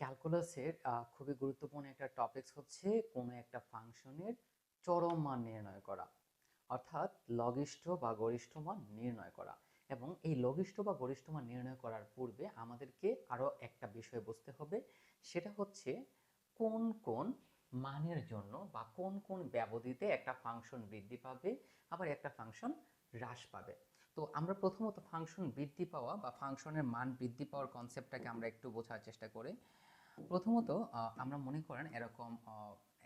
ক্যালকুলাসের খুবই গুরুত্বপূর্ণ একটা টপিকস হচ্ছে কোনো একটা ফাংশনের চরম মান নির্ণয় করা। অর্থাৎ লঘিষ্ঠ বা গরিষ্ঠ মান নির্ণয় করা। এবং এই লঘিষ্ঠ বা গরিষ্ঠ মান নির্ণয় করার পূর্বে আমাদেরকে আরও একটা বিষয় বুঝতে হবে, সেটা হচ্ছে কোন কোন মানের জন্য বা কোন কোন ব্যবধিতে একটা ফাংশন বৃদ্ধি পাবে, আবার একটা ফাংশন হ্রাস পাবে। তো আমরা প্রথমত ফাংশন বৃদ্ধি পাওয়া বা ফাংশনের মান বৃদ্ধি পাওয়ার কনসেপ্টটাকে আমরা একটু বোঝার চেষ্টা করি। প্রথমত আমরা মনে করেন এরকম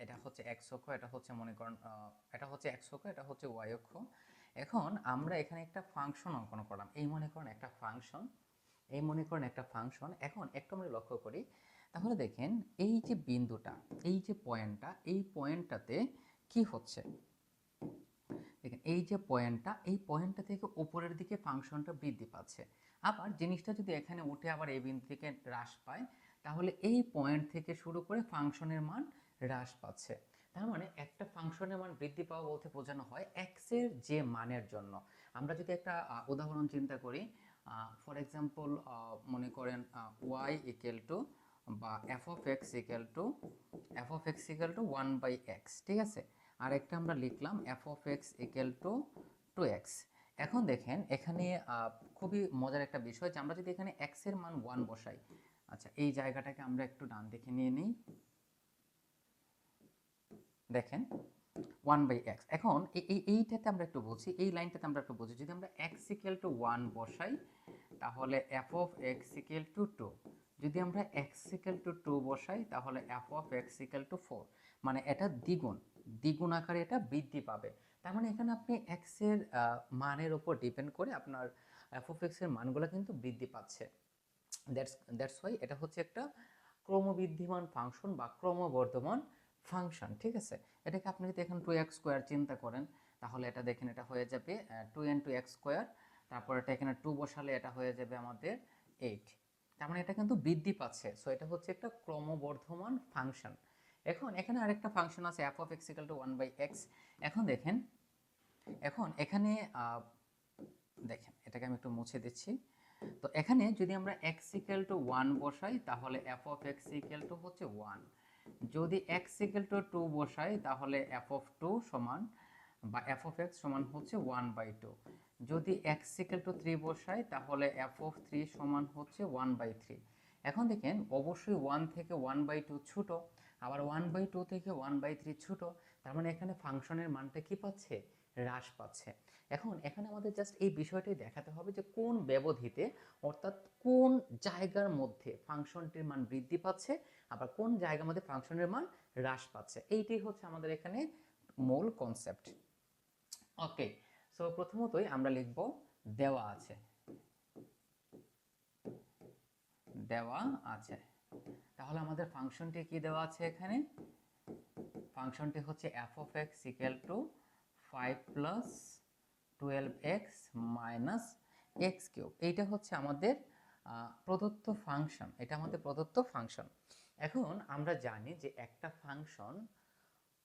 এটা হচ্ছে এক্স অক্ষ, এটা হচ্ছে মনে করেন এটা হচ্ছে এক্স অক্ষ, এটা হচ্ছে ওয়াই অক্ষ। এখন আমরা এখানে একটা ফাংশন অঙ্কন করলাম। এই মনে করেন একটা ফাংশন এই মনে করেন একটা ফাংশন এখন একটু আমরা লক্ষ্য করি, তাহলে দেখেন এই যে বিন্দুটা, এই যে পয়েন্টটা, এই পয়েন্টটাতে কি হচ্ছে? দেখেন, এই যে পয়েন্টটা, এই পয়েন্টটা থেকে উপরের দিকে ফাংশনটা বৃদ্ধি পাচ্ছে। আবার জিনিসটা যদি এখানে উঠে আবার এই বিন্দু থেকে হ্রাস পায় তাহলে এই পয়েন্ট থেকে শুরু করে ফাংশনের মান হ্রাস পাচ্ছে। তার মানে একটা ফাংশনের মান বৃদ্ধি পাওয়া বলতে বোঝানো হয় এক্সের যে মানের জন্য। আমরা যদি একটা উদাহরণ চিন্তা করি ফর এক্সাম্পল মনে করেন ওয়াই ইকুয়াল টু বা F of X equal to F of X equal to one by X ঠিক আছে? আর একটা আমরা লিখলাম F of X equal to two X এখন দেখেন, এখানে খুবই মজার একটা বিষয় যে আমরা যদি এখানে এক্সের মান ওয়ান বসাই আচ্ছা এই জায়গাটাকে আমরা একটু ডান দিকে নিয়ে নিই। দেখেন ওয়ান বাই এক্স এখন এই- এই এইটাতে আমরা একটু বুঝি এই লাইনটাতে আমরা একটু বুঝি যদি আমরা এক্স ইকুয়াল টু ওয়ান বসাই তাহলে F of X equal to two যদি আমরা এক্স ইকুয়াল টু টু বসাই তাহলে F of X equal to four মানে এটা দ্বিগুণ দ্বিগুণ আকারে এটা বৃদ্ধি পাবে। তার মানে এখানে আপনি এক্সের আহ, মানের উপর ডিপেন্ড করে আপনার এফ অফ এক্সের মানগুলো কিন্তু বৃদ্ধি পাচ্ছে। দ্যাটস দ্যাটস ওয়াই এটা হচ্ছে একটা ক্রমবৃদ্ধিমান ফাংশন বা ক্রমবর্ধমান ফাংশন ঠিক আছে? এটাকে আপনি যদি এখন টু এক্স স্কোয়ার চিন্তা করেন, তাহলে এটা দেখেন এটা হয়ে যাবে two N two X square তারপর এটা এখানে টু বসালে এটা হয়ে যাবে আমাদের এইট তার মানে এটা কিন্তু বৃদ্ধি পাচ্ছে। সো এটা হচ্ছে একটা ক্রমবর্ধমান ফাংশন এখন এখানে আরেকটা ফাংশন আছে F of X equal to one by X এখন দেখেন, এখন এখানে দেখেন, এটাকে আমি একটু মুছে দিচ্ছি। তো এখানে যদি আমরা এক্স ইকাল টু ওয়ান বসাই, তাহলে f of x equal to হচ্ছে ওয়ান যদি এক্স ইকাল টু টু বসাই, তাহলে এফ অফ টু সমান বা এফ অফ এক্স সমান হচ্ছে ওয়ান বাই টু যদি এক্স ইকাল টু থ্রি বসাই, তাহলে এফ অফ থ্রি সমান হচ্ছে ওয়ান বাই থ্রি এখন দেখেন, অবশ্যই ওয়ান থেকে ওয়ান বাই টু ছোটো, আবার ওয়ান বাই টু থেকে ওয়ান বাই থ্রি ছোটো, তার মানে এখানে ফাংশনের মানটা কি পাচ্ছে? হ্রাস পাচ্ছে। এখন, এখানে আমাদের জাস্ট এই বিষয়টাই দেখাতে হবে যে কোন ব্যবধিতে, অর্থাৎ কোন জায়গার মধ্যে ফাংশনটির মান বৃদ্ধি পাচ্ছে, আবার কোন জায়গার মধ্যে ফাংশনের মান হ্রাস পাচ্ছে। এইটাই হচ্ছে আমাদের এখানে মূল কনসেপ্ট ওকে সো প্রথমতই আমরা লিখব দেওয়া আছে। দেওয়া আছে। তাহলে আমাদের ফাংশনটি কি দেওয়া আছে এখানে? ফাংশনটি হচ্ছে f of x equal to five plus twelve x minus x cube. এইটা হচ্ছে আমাদের প্রদত্ত ফাংশন। এটা আমাদের প্রদত্ত ফাংশন। এখন আমরা জানি যে একটা ফাংশন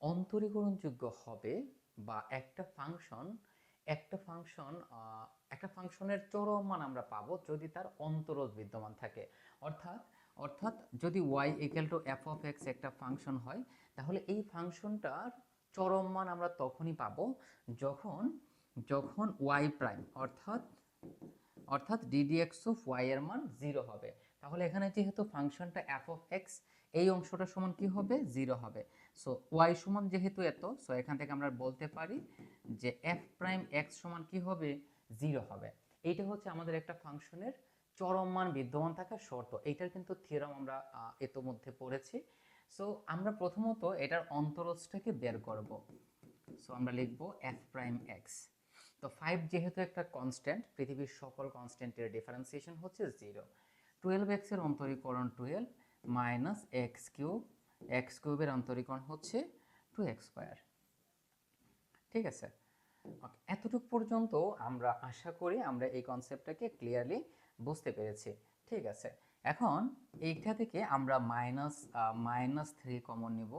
অন্তরীকরণযোগ্য হবে বা একটা ফাংশন একটা ফাংশন একটা ফাংশনের চরম মান আমরা পাবো যদি তার অন্তরজ বিদ্যমান থাকে। অর্থাৎ অর্থাৎ যদি y equal to f of x একটা ফাংশন হয়, তাহলে এই ফাংশনটার চরম মান আমরা তখনই পাবো যখন যখন ওয়াই প্রাইম অর্থাৎ অর্থাৎ ডিডিএক্স অফ ওয়াই এর মান জিরো হবে। তাহলে এখানে যেহেতু ফাংশনটা এফ অফ এক্স এই অংশটা সমান কি হবে? জিরো হবে। সো ওয়াই সমান যেহেতু এত সো এখান থেকে আমরা বলতে পারি যে এফ প্রাইম এক্স সমান কি হবে? জিরো হবে। এইটা হচ্ছে আমাদের একটা ফাংশনের চরম মান, বিদ্যমান থাকার শর্ত। এইটার কিন্তু থিওরাম আমরা ইতোমধ্যে পড়েছি। সো আমরা প্রথমত এটার অন্তরজটাকে বের করব। সো আমরা লিখব এফ প্রাইম এক্স তো ফাইভ যেহেতু একটা কনস্ট্যান্ট পৃথিবীর সকল কনস্ট্যান্টের ডিফারেন্সিয়েশন হচ্ছে জিরো টুয়েলভ এক্সের অন্তরীকরণ twelve minus x cube x কিউবের অন্তরীকরণ হচ্ছে টু এক্স স্কোয়ার ঠিক আছে? এতটুকু পর্যন্ত আমরা আশা করি আমরা এই কনসেপ্টটাকে ক্লিয়ারলি বুঝতে পেরেছি। ঠিক আছে? এখন এইটা থেকে আমরা মাইনাস মাইনাস থ্রি কমন নিব।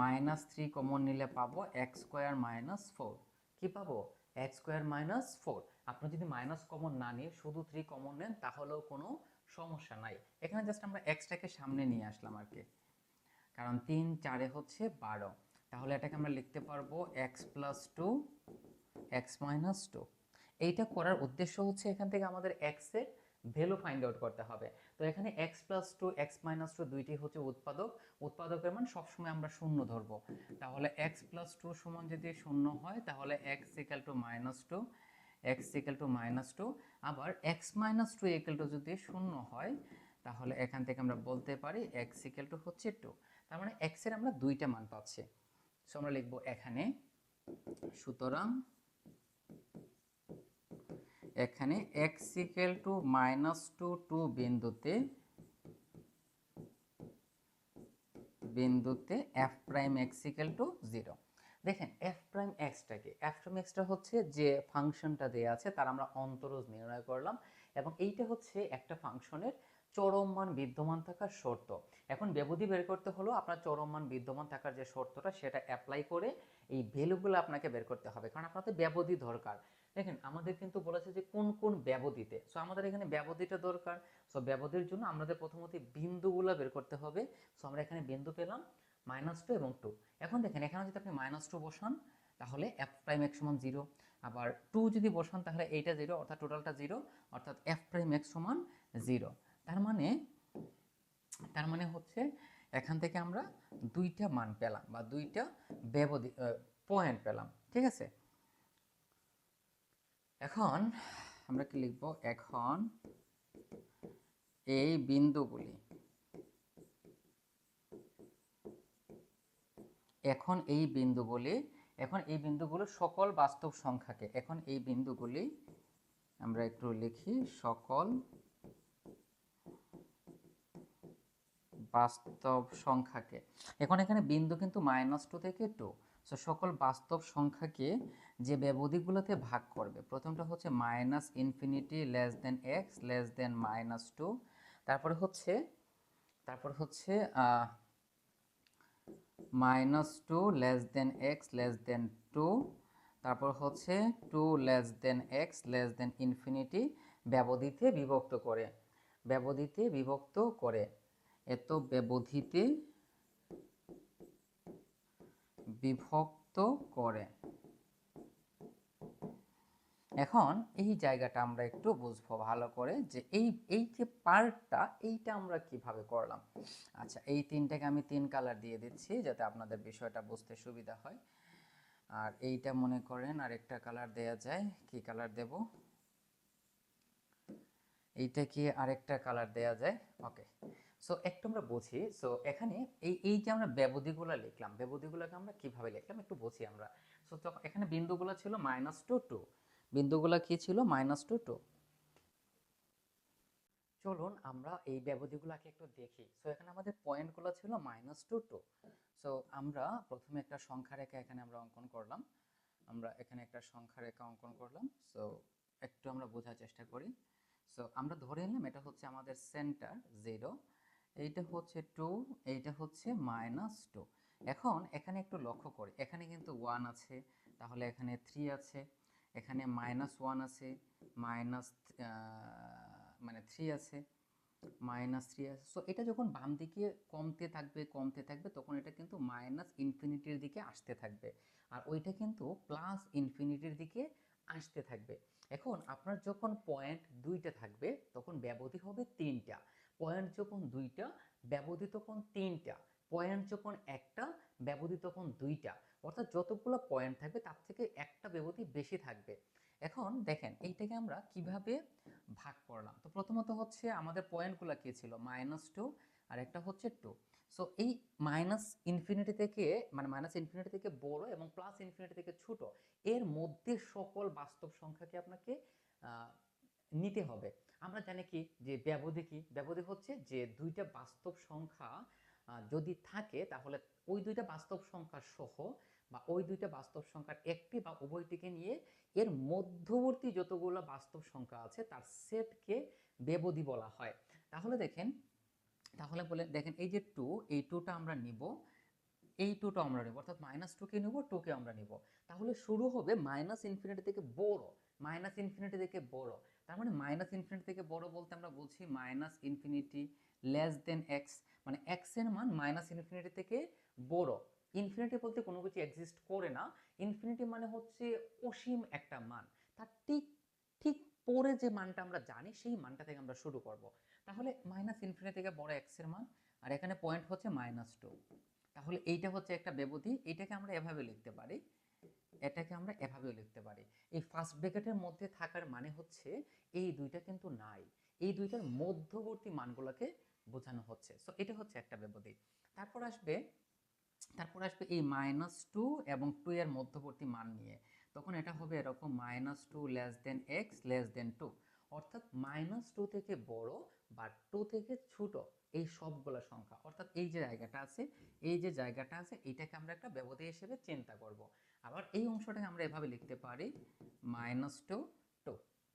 মাইনাস থ্রি কমন নিলে পাবো এক্স স্কোয়ার মাইনাস ফোর কী পাবো? এক্স স্কোয়ার মাইনাস ফোর আপনি যদি মাইনাস কমন না নিয়ে শুধু থ্রি কমন নেন, তাহলেও কোনো সমস্যা নাই। এখানে জাস্ট আমরা এক্সটাকে সামনে নিয়ে আসলাম আর কি। কারণ তিন চারে হচ্ছে বারো। তাহলে এটাকে আমরা লিখতে পারব x plus two x minus two এইটা করার উদ্দেশ্য হচ্ছে এখান থেকে আমাদের এক্সের ভ্যালু ফাইন্ড আউট করতে হবে। তো এখানে x plus two x minus two দুইটি হচ্ছে উৎপাদক। উৎপাদকের মান সবসময় আমরা শূন্য ধরবো। তাহলে এক্স প্লাস টু সমান যদি শূন্য হয়, তাহলে x equal to minus two x equal to minus two আবার x minus two equal to যদি শূন্য হয়, তাহলে এখান থেকে আমরা বলতে পারি এক্স ইকাল টু হচ্ছে টু তার মানে এক্সের আমরা দুইটা মান পাচ্ছি। সো আমরা লিখব এখানে, সুতরাং এখানে x equal to minus two two বিন্দুতে বিন্দুতে f prime x equal to zero দেখেন এফ প্রাইম এক্সটাকে এফ প্রাইম এক্সটা হচ্ছে যে ফাংশনটা দেওয়া আছে, তার আমরা অন্তরজ নির্ণয় করলাম, এবং এইটা হচ্ছে একটা ফাংশনের চরম মান বিদ্যমান থাকার শর্ত। এখন ব্যবধি বের করতে হলো, আপনার চরম মান বিদ্যমান থাকার যে শর্তটা, সেটা অ্যাপ্লাই করে এই ভ্যালুগুলো আপনাকে বের করতে হবে, কারণ আপনার তো ব্যবধি দরকার। দেখেন, আমাদের কিন্তু বলেছে যে কোন কোন ব্যবধিতে। সো আমাদের এখানে ব্যবধিটা দরকার। সো ব্যবধির জন্য আমাদের প্রথমত বিন্দুগুলো বের করতে হবে। সো আমরা এখানে বিন্দু পেলাম মাইনাস টু এবং টু এখন দেখেন, এখানে যদি আপনি মাইনাস টু বসান, তাহলে এফ প্রাইম এক্স সমান জিরো আবার টু যদি বসান, তাহলে এইটা জিরো অর্থাৎ টোটালটা জিরো অর্থাৎ এফ প্রাইম এক্স সমান জিরো তার মানে তার মানে হচ্ছে এখান থেকে আমরা দুইটা মান পেলাম বা দুইটা ব্যবধি পয়েন্ট পেলাম। ঠিক আছে? এখন আমরা কি লিখব? এখন এই বিন্দুগুলি। এখন এই বিন্দুগুলি, এখন এই বিন্দুগুলো সকল বাস্তব সংখ্যাকে, এখন এই বিন্দুগুলি আমরা একটু লিখি, সকল বাস্তব সংখ্যাকে। এখন এখানে বিন্দু কিন্তু মাইনাস টু থেকে টু সো সকল বাস্তব সংখ্যাকে যে ব্যবধিগুলোতে ভাগ করবে, প্রথমটা হচ্ছে minus infinity less than x less than minus two তারপরে হচ্ছে, তারপর হচ্ছে minus two less than x less than two তারপর হচ্ছে two less than x less than infinity ব্যবধিতে বিভক্ত করে, ব্যবধিতে বিভক্ত করে, এত ব্যবধিতে বিভক্ত করে। এখন এই জায়গাটা আমরা একটু বুঝব ভালো করে যে এই এই যে পার্টটা, এইটা আমরা কীভাবে করলাম। আচ্ছা এই তিনটাকে আমি তিন কালার দিয়ে দিচ্ছি যাতে আপনাদের বিষয়টা বুঝতে সুবিধা হয়। আর এইটা মনে করেন আর একটা কালার দেয়া যায়। কি কালার দেব? এইটা কি আরেকটা কালার দেয়া যায়? ওকে। সো একটু আমরা বুঝি। সো এখানে এই এই যে আমরা ব্যবধিগুলো লিখলাম, ব্যবধিগুলোকে আমরা কীভাবে লিখলাম একটু বুঝি আমরা। সো তখন এখানে বিন্দুগুলো ছিল মাইনাস টু টু বিন্দুগুলো কি ছিল? মাইনাস টু টু চলুন আমরা এই ব্যবধিগুলোকে একটু দেখি। সো এখানে আমাদের পয়েন্টগুলো ছিল মাইনাস টু টু সো আমরা প্রথমে একটা সংখ্যা রেখা এখানে আমরা অঙ্কন করলাম। আমরা এখানে একটা সংখ্যা রেখা অঙ্কন করলাম। সো একটু আমরা বোঝার চেষ্টা করি। সো আমরা ধরে নিলাম এটা হচ্ছে আমাদের সেন্টার জিরো এইটা হচ্ছে টু এইটা হচ্ছে মাইনাস টু এখন এখানে একটু লক্ষ্য করি। এখানে কিন্তু ওয়ান আছে, তাহলে এখানে থ্রি আছে, এখানে মাইনাস ওয়ান আছে মাইনাস মানে থ্রি আছে মাইনাস থ্রি আছে। সো এটা যখন বাম দিকে কমতে থাকবে কমতে থাকবে, তখন এটা কিন্তু মাইনাস ইনফিনিটির দিকে আসতে থাকবে। আর ওইটা কিন্তু প্লাস ইনফিনিটির দিকে আসতে থাকবে। এখন আপনার যখন পয়েন্ট দুইটা থাকবে, তখন ব্যবধি হবে তিনটা। পয়েন্ট যখন দুইটা ব্যবধি তখন তিনটা পয়েন্ট যখন একটা ব্যবধি তখন দুইটা। অর্থাৎ যতগুলো পয়েন্ট থাকবে, তার থেকে একটা ব্যবধি বেশি থাকবে। এখন দেখেন, এইটাকে আমরা কীভাবে ভাগ করলাম? তো প্রথমত হচ্ছে আমাদের পয়েন্টগুলো কি ছিল? মাইনাস টু, আর একটা হচ্ছে টু। সো এই মাইনাস ইনফিনিটি থেকে মানে মাইনাস ইনফিনিটি থেকে বড় এবং প্লাস ইনফিনিটি থেকে ছোট, এর মধ্যে সকল বাস্তব সংখ্যাকে আপনাকে নিতে হবে। আমরা জানি কি যে ব্যবধি কি? ব্যবধি হচ্ছে যে দুইটা বাস্তব সংখ্যা যদি থাকে তাহলে ওই দুইটা বাস্তব সংখ্যা সহ বা ওই দুইটা বাস্তব সংখ্যার একটি বা উভয়টিকে নিয়ে এর মধ্যবর্তী যতগুলো বাস্তব সংখ্যা আছে তার সেটকে ব্যবধি বলা হয়। তাহলে দেখেন, তাহলে বলে দেখেন এই যে টু এই টুটা আমরা নিব। এই টুটা আমরা নেব, অর্থাৎ মাইনাস টুকে নেব টুকে আমরা নিব। তাহলে শুরু হবে মাইনাস ইনফিনিটি থেকে বড় মাইনাস ইনফিনিটি থেকে বড়। তার মানে মাইনাস ইনফিনিটি থেকে বড় বলতে আমরা বলছি minus infinity less than x মানে এক্সের মান মাইনাস ইনফিনিটি থেকে বড়। ইনফিনিটি বলতে কোনো কিছু এক্সিস্ট করে না ইনফিনিটি মানে হচ্ছে অসীম একটা মান। তার ঠিক ঠিক পরে যে মানটা আমরা জানি, সেই মানটা থেকে আমরা শুরু করব। তাহলে মাইনাস ইনফিনিটি থেকে বড় এক্সের মান, আর এখানে পয়েন্ট হচ্ছে মাইনাস টু তাহলে এইটা হচ্ছে একটা ব্যবধি, এইটাকে আমরা এভাবে লিখতে পারি, এটাকে আমরা এভাবেও লিখতে পারি। এই ফার্স্ট ব্র্যাকেটের মধ্যে থাকার মানে হচ্ছে এই দুইটা কিন্তু নাই, এই দুইটার মধ্যবর্তী মানগুলোকে বোঝানো হচ্ছে। সো এটা হচ্ছে একটা ব্যবধি। তারপর আসবে তারপর আসবে এই মাইনাস টু এবং টু এর মধ্যবর্তী মান নিয়ে। তখন এটা হবে এরকম minus two less than x less than two অর্থাৎ মাইনাস টু থেকে বড় বা টু থেকে ছোট এই সবগুলো সংখ্যা, অর্থাৎ এই যে জায়গাটা আছে, এই যে জায়গাটা আছে, এটাকে আমরা একটা ব্যবধি হিসেবে চিন্তা করব। আবার এই অংশটাকে আমরা এভাবে লিখতে পারি মাইনাস টু টু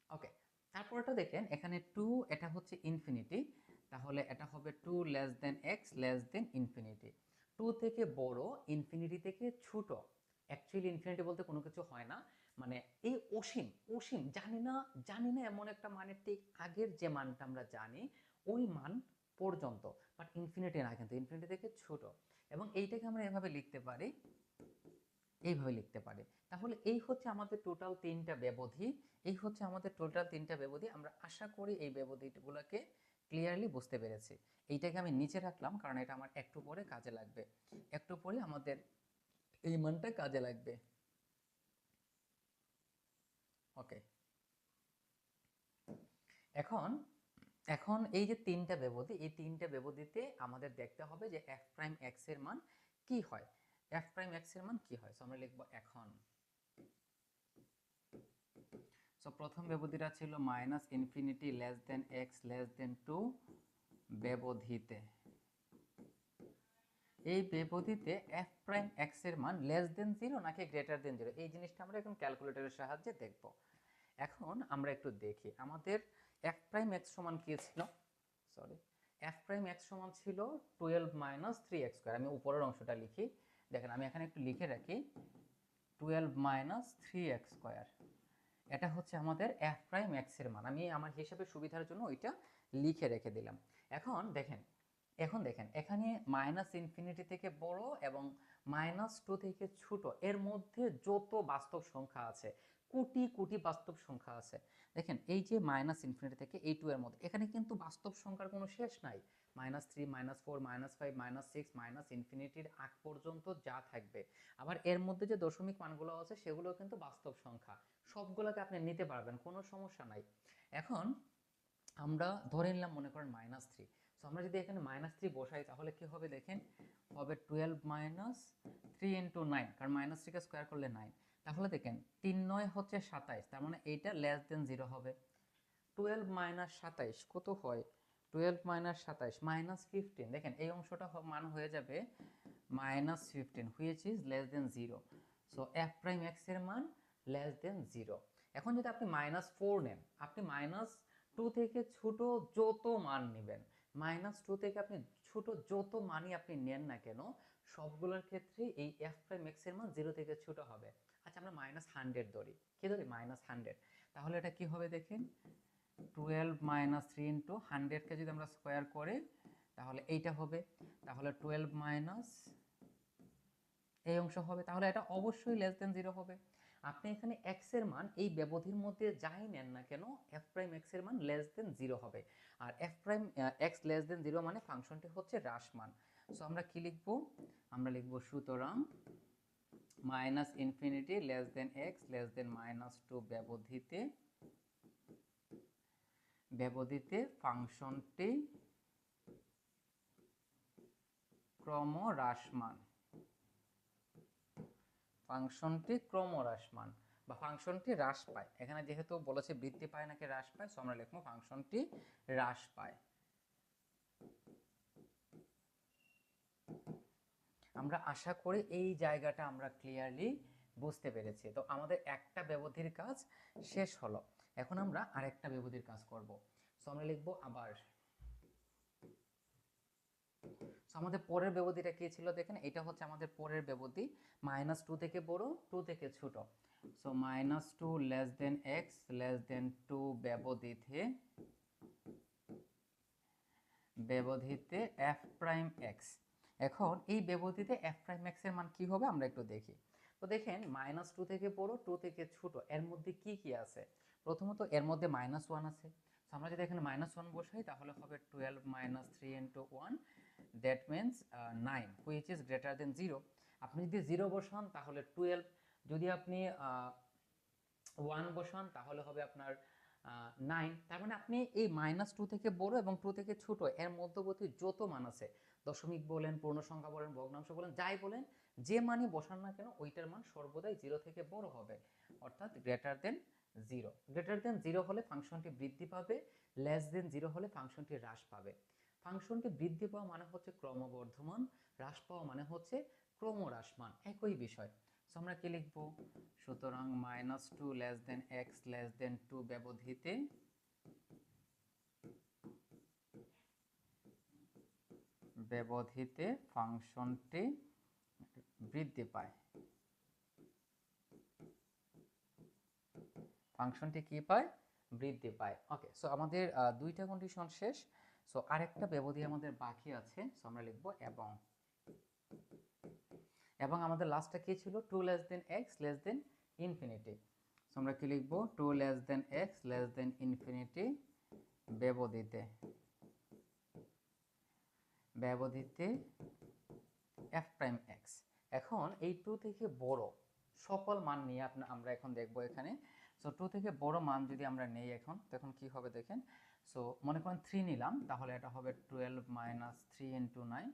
ওকে তারপরটা দেখেন, এখানে টু এটা হচ্ছে ইনফিনিটি তাহলে এটা হবে two less than x less than infinity two থেকে বড় ইনফিনিটি থেকে ছোট অ্যাকচুয়ালি ইনফিনিটি বলতে কোনো কিছু হয় না। মানে এই অসীম অসীম, জানি না জানি না এমন একটা মানের ঠিক আগের যে মানটা আমরা জানি, ওই মান পর্যন্ত বাট ইনফিনিটি না, কিন্তু ইনফিনিটি থেকে ছোট। এবং এইটাকে আমরা এভাবে লিখতে পারি, এইভাবে লিখতে পারি। তাহলে এই হচ্ছে আমাদের টোটাল তিনটা ব্যবধি। এই হচ্ছে আমাদের টোটাল তিনটা ব্যবধি। আমরা আশা করি এই ব্যবধিগুলোকে ক্লিয়ারলি বুঝতে পেরেছি। এইটাকে আমি নিচে রাখলাম, কারণ এটা আমার একটু পরে কাজে লাগবে। একটু পরে আমাদের এই মানটা কাজে লাগবে। ওকে এখন এখন এই যে তিনটা ব্যবধি, এই তিনটা ব্যবধিতে আমাদের দেখতে হবে যে এফ প্রাইম এক্সের মান কি হয়। এফ প্রাইম এক্সের মান কি হয়? আমরা লিখব এখন। সো প্রথম ব্যবধিটা ছিল minus infinity less than x less than two ব্যবধিতে। এই ব্যবধিতে এফ প্রাইম এক্সের মান লেস দেন জিরো নাকি গ্রেটার দেন জিরো এই জিনিসটা আমরা এখন ক্যালকুলেটরের সাহায্যে দেখব। এখন আমরা একটু দেখি। আমাদের এফ প্রাইম এক্স সমান কি ছিল? সরি এফ প্রাইম এক্স সমান ছিল twelve minus three x square আমি উপরের অংশটা লিখি। দেখেন, আমি এখানে একটু লিখে রাখি। Twelve minus three x square এটা হচ্ছে আমাদের এফ প্রাইম এক্সের মান। আমি আমার হিসাবে সুবিধার জন্য ওইটা লিখে রেখে দিলাম। এখন দেখেন এখন দেখেন, এখানে মাইনাস ইনফিনিটি থেকে বড় এবং মাইনাস টু থেকে ছোট, এর মধ্যে যত বাস্তব সংখ্যা আছে কোটি কোটি বাস্তব সংখ্যা আছে। দেখেন, এই যে মাইনাস ইনফিনিটি থেকে এই টু এর মধ্যে, এখানে কিন্তু বাস্তব সংখ্যার কোনো শেষ নাই। Minus three minus four minus five minus six minus ইনফিনিটির আগ পর্যন্ত যা থাকবে। আবার এর মধ্যে যে দশমিক মানগুলো আছে সেগুলো কিন্তু বাস্তব সংখ্যা। সবগুলোকে আপনি নিতে পারবেন, কোনো সমস্যা নাই। এখন আমরা ধরে নিলাম, মনে করেন মাইনাস থ্রি সো আমরা যদি এখানে মাইনাস থ্রি বসাই, তাহলে কি হবে দেখেন? হবে twelve minus three into nine কারণ মাইনাস থ্রিকে স্কোয়ার করলে নাইন তাহলে দেখেন তিন নয় হচ্ছে সাতাইশ, তার মানে এইটা লেস দেন জিরো হবে। টুয়েলভ মাইনাস সাতাইশ কত হয়? টুয়েলভ মাইনাস সাতাইশ মাইনাস ফিফটিন দেখেন এই অংশটা মান হয়ে যাবে minus fifteen which is less than zero so f prime এক্সের মান লেস দেন জিরো এখন যদি আপনি মাইনাস ফোর নেন, আপনি মাইনাস টু থেকে ছোট যত মান নেবেন মাইনাস টু থেকে আপনি ছোট যত মানই আপনি নেন না কেন, সবগুলোর ক্ষেত্রে এই এফ প্রাইম এক্সের মান জিরো থেকে ছোট হবে। আচ্ছা আমরা মাইনাস হান্ড্রেড ধরি। কি ধরি? মাইনাস হান্ড্রেড তাহলে এটা কি হবে দেখেন? টুয়েলভ মাইনাস থ্রি ইন্টু হান্ড্রেডকে যদি আমরা স্কোয়ার করি, তাহলে এইটা হবে। তাহলে টুয়েলভ মাইনাস এই অংশ হবে। তাহলে এটা অবশ্যই লেস দেন জিরো হবে। আপনি এখানে এক্সের মান এই ব্যবধির মধ্যে যাই নেন না কেন এফ প্রাইম এক্সের মান লেস দেন জিরো হবে। আর f prime x less than zero মানে ফাংশনটি হচ্ছে হ্রাসমান। সো আমরা কি লিখব? আমরা লিখব সুতরাং minus infinity less than x, less than minus two ব্যবধিতে ব্যবধিতে ফাংশনটি ক্রমহ্রাসমান। ফাংশনটি ক্রমহ্রাসমান বা ফাংশনটি হ্রাস পায়। এখানে যেহেতু বলেছে বৃদ্ধি পায় নাকি হ্রাস পায়, সো আমরা লিখব ফাংশনটি হ্রাস পায়। আমরা আশা করি এই জায়গাটা আমরা ক্লিয়ারলি বুঝতে পেরেছি। তো আমাদের একটা ব্যবধির কাজ শেষ হলো। এখন আমরা আরেকটা ব্যবধির কাজ করব। সো আমরা লিখব আবার। সো আমাদের পরের ব্যবধিটা কি ছিল দেখেন? এটা হচ্ছে আমাদের পরের ব্যবধি। মাইনাস টু থেকে বড়, টু থেকে ছোট। So minus two less than x less than two ব্যবধিতে ব্যবধিতে এফ প্রাইম এক্স এখন এই ব্যবধিতে এফ প্রাইম এক্সের মান কি হবে আমরা একটু দেখি। তো দেখেন মাইনাস টু থেকে বড় টু থেকে ছোট, এর মধ্যে কি কি আছে? প্রথমত এর মধ্যে মাইনাস ওয়ান আছে। তো আমরা যদি এখানে মাইনাস ওয়ান বসাই, তাহলে হবে twelve minus three into one that means nine which is greater than zero আপনি যদি জিরো বসান, তাহলে টুয়েলভ যদি আপনি ওয়ান বসান, তাহলে হবে আপনার নাইন তার মানে আপনি এই মাইনাস টু থেকে বড় এবং টু থেকে ছোট, এর মধ্যবর্তী যত মান আছে দশমিক বলেন, পূর্ণ সংখ্যা বলেন, ভগ্নাংশ বলেন, যাই বলেন, যে মানই বসান না কেন ওইটার মান সর্বদাই জিরো থেকে বড় হবে। অর্থাৎ greater than zero greater than zero হলে ফাংশনটি বৃদ্ধি পাবে লেস দেন জিরো হলে ফাংশনটি হ্রাস পাবে। ফাংশনটি বৃদ্ধি পাওয়া মানে হচ্ছে ক্রমবর্ধমান, হ্রাস পাওয়া মানে হচ্ছে ক্রমহ্রাসমান, একই বিষয়। সো আমরা কি লিখব? সুতরাং minus two less than x less than two ব্যবধিতে ব্যবধিতে ফাংশনটি বৃদ্ধি পায়। ফাংশনটি কি পায়? বৃদ্ধি পায়। ওকে সো আমাদের দুইটা কন্ডিশন শেষ। সো আরেকটা ব্যবধি আমাদের বাকি আছে। সো আমরা লিখব এবং। এবং আমাদের লাস্টটা কি ছিল? Two less than x less than infinity so আমরা কি লিখব? Two less than x less than infinity ব্যবধিতে। ব্যবধিতে এফ প্রাইম এক্স এখন এই টু থেকে বড় সকল মান নিয়ে আপনি আমরা এখন দেখব এখানে। সো টু থেকে বড় মান যদি আমরা নেই এখন তখন কি হবে দেখেন? সো মনে করেন থ্রি নিলাম, তাহলে এটা হবে twelve minus three into nine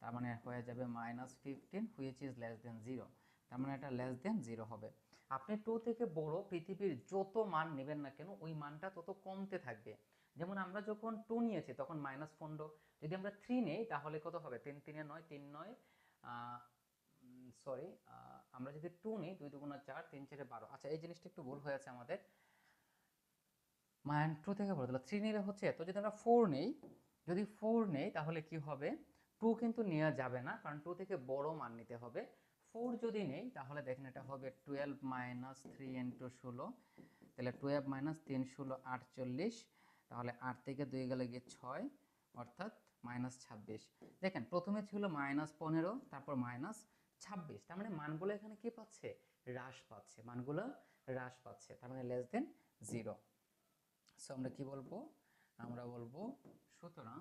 তার মানে হয়ে যাবে minus fifteen which is less than zero তার মানে এটা লেস দেন জিরো হবে। আপনি টু থেকে বড় পৃথিবীর যত মান নেবেন না কেন, ওই মানটা তত কমতে থাকবে। যেমন আমরা যখন টু নিয়েছি, তখন মাইনাস পনেরো। যদি আমরা থ্রি নেই, তাহলে কত হবে? তিন তিনে নয়, তিন নয় সরি আমরা যদি টু নিই, দুই দুগুণা চার, তিন চারে বারো। আচ্ছা এই জিনিসটা একটু ভুল হয়েছে আমাদের। মান টু থেকে বলে দিল থ্রি নিলে হচ্ছে তো যদি আমরা ফোর নেই, যদি ফোর নেই, তাহলে কি হবে? টু কিন্তু নেওয়া যাবে না, কারণ টু থেকে বড় মান নিতে হবে। ফোর যদি নেই, তাহলে দেখেন এটা হবে টুয়েলভ মাইনাস থ্রি ইন্টু ষোলো। তাহলে টুয়েলভ মাইনাস তিন ষোলো, আটচল্লিশ। তাহলে আট থেকে দুই গেলে গিয়ে ছয়, অর্থাৎ মাইনাস ছাব্বিশ। দেখেন, প্রথমে ছিল মাইনাস পনেরো, তারপর মাইনাস ছাব্বিশ। তার মানে মানগুলো এখানে কি পাচ্ছে? হ্রাস পাচ্ছে। মানগুলো হ্রাস পাচ্ছে। তার মানে লেস দেন জিরো সো আমরা কি বলব? আমরা বলব, সুতরাং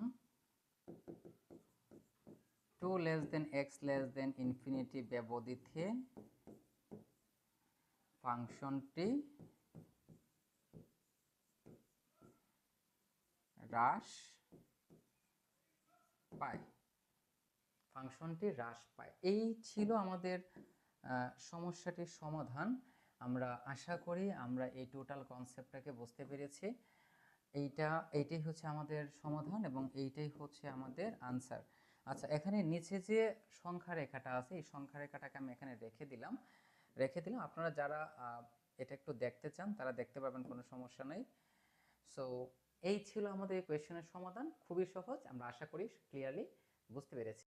two less than x less than infinity ব্যবধিতে ফাংশনটি হ্রাস পায়, ফাংশনটি হ্রাস পায়। এই ছিল আমাদের সমস্যাটির সমাধান। আমরা আশা করি আমরা এই টোটাল কনসেপ্টটাকে বুঝতে পেরেছি। এইটা, এইটাই হচ্ছে আমাদের সমাধান এবং এইটাই হচ্ছে আমাদের আনসার আচ্ছা এখানে নিচে যে সংখ্যা রেখাটা আছে, এই সংখ্যা রেখাটাকে আমি এখানে রেখে দিলাম। রেখে দিলাম। আপনারা যারা এটা একটু দেখতে চান, তারা দেখতে পাবেন কোনো সমস্যা নেই। সো এই ছিল আমাদের এই কোয়েশ্চেনের সমাধান। খুবই সহজ আমরা আশা করি ক্লিয়ারলি বুঝতে পেরেছি।